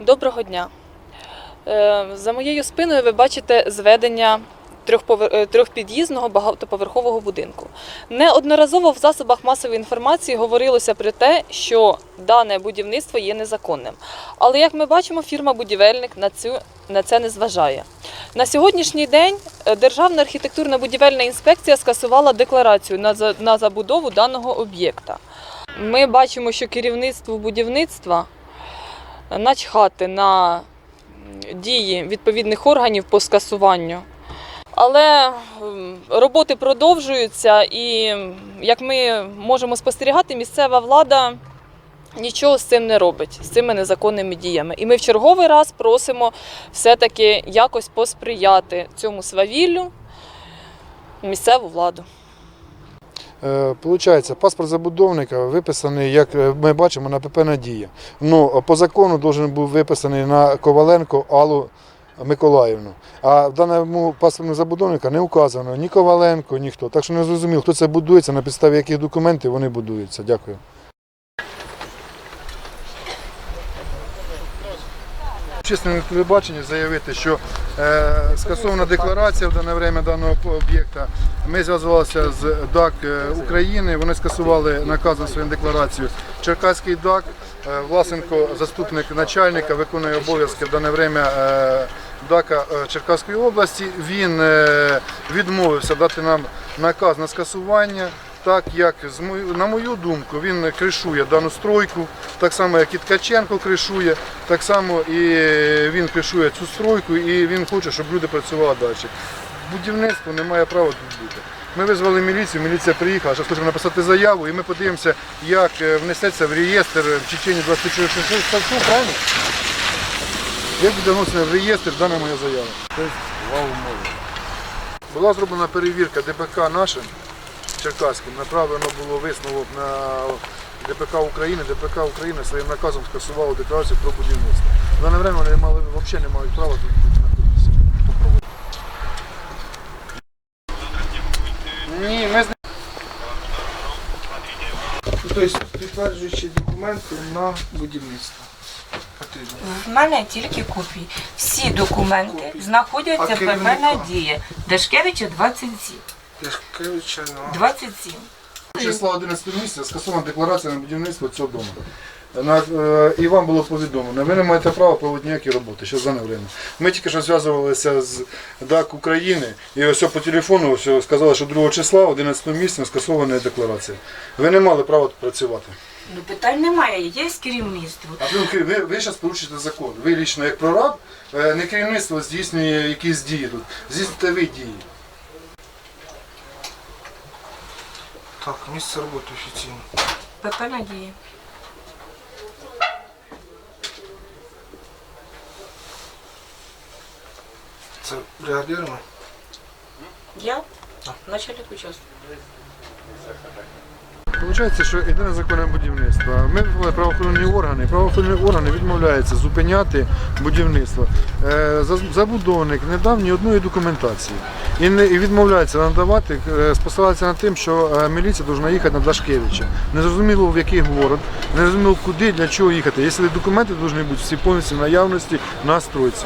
Доброго дня. Е, За моєю спиною ви бачите зведення трьохпід'їзного багатоповерхового будинку. Неодноразово в засобах масової інформації говорилося про те, що дане будівництво є незаконним. Але як ми бачимо, фірма-будівельник на, цю, на це не зважає. На сьогоднішній день е, Державна архітектурно-будівельна інспекція скасувала декларацію на, на забудову даного об'єкта. Ми бачимо, що керівництво будівництва начхати на дії відповідних органів по скасуванню. Але роботи продовжуються, і як ми можемо спостерігати, місцева влада нічого з цим не робить, з цими незаконними діями. І ми в черговий раз просимо все-таки якось посприяти цьому свавіллю місцеву владу. Е, Получається, паспорт забудовника виписаний, як е, ми бачимо, на ПП Надія. Ну, по закону должен був виписаний на Коваленко Аллу Миколаївну. А в даному паспорту забудовника не указано ні Коваленко, ні хто. Так що не зрозуміло, хто це будується, на підставі яких документів вони будуються. Дякую. Чесному телебаченні заявити, що е, скасована декларація в дане время даного об'єкта. Ми зв'язувалися з ДАК е, України. Вони скасували наказ на свою декларацію. Черкаський ДАК, е, Власенко, заступник начальника, виконує обов'язки в дане время е, ДАКа е, Черкаської області. Він е, відмовився дати нам наказ на скасування. Так як на мою думку, він кришує дану стройку, так само як і Ткаченко кришує, так само і він кришує цю стройку, і він хоче, щоб люди працювали далі. Будівництво не має права тут бути. Ми визвали міліцію, міліція приїхала, зараз хочемо написати заяву, і ми подивимося, як е, внесеться в реєстр в течение 24 часов, правильно? Як буде внесена в реєстр дана моя заява? Тобто. Була зроблена перевірка ДПК нашим Черкаським, направлено було висновок на ДПК України. ДПК України своїм наказом скасувало декларацію про будівництво. В дане время вони мали, взагалі не мають права тут бути знаходитися. Ні, ми з Тобто підтверджуючі документи на будівництво. В мене тільки копії. Всі документи знаходяться в керівника? Надія. Дашкевича 27. Яшкевича, ну, 27. числа 11 місяця скасована декларація на будівництво цього дому. На, е, і вам було повідомлено, ви не маєте права проводити ніякі роботи, що за не время. Ми тільки що зв'язувалися з ДАК України і ось по телефону ось сказали, що 2 числа 11 місяця скасована декларація. Ви не мали права тут працювати. Ну питань немає, є керівництво. А ви, ви, ви зараз порушуєте закон. Ви лічно як прораб, е, не керівництво здійснює якісь дії тут. Здійснюєте ви дії. Так, місце роботи офіційно. ПП Надія. Це бригадирами? Я? Начальник участку. Получається, що єдине законне будівництво. Ми правоохоронні органи. Правоохоронні органи відмовляються зупиняти будівництво. Е, Забудовник не дав ні одної документації і не і відмовляється надавати, е, спосилається на тим, що е, міліція повинна їхати на Дашкевича. Не зрозуміло в який город, не зрозуміло куди, для чого їхати. Якщо документи повинні бути всі повністю наявності на стройці.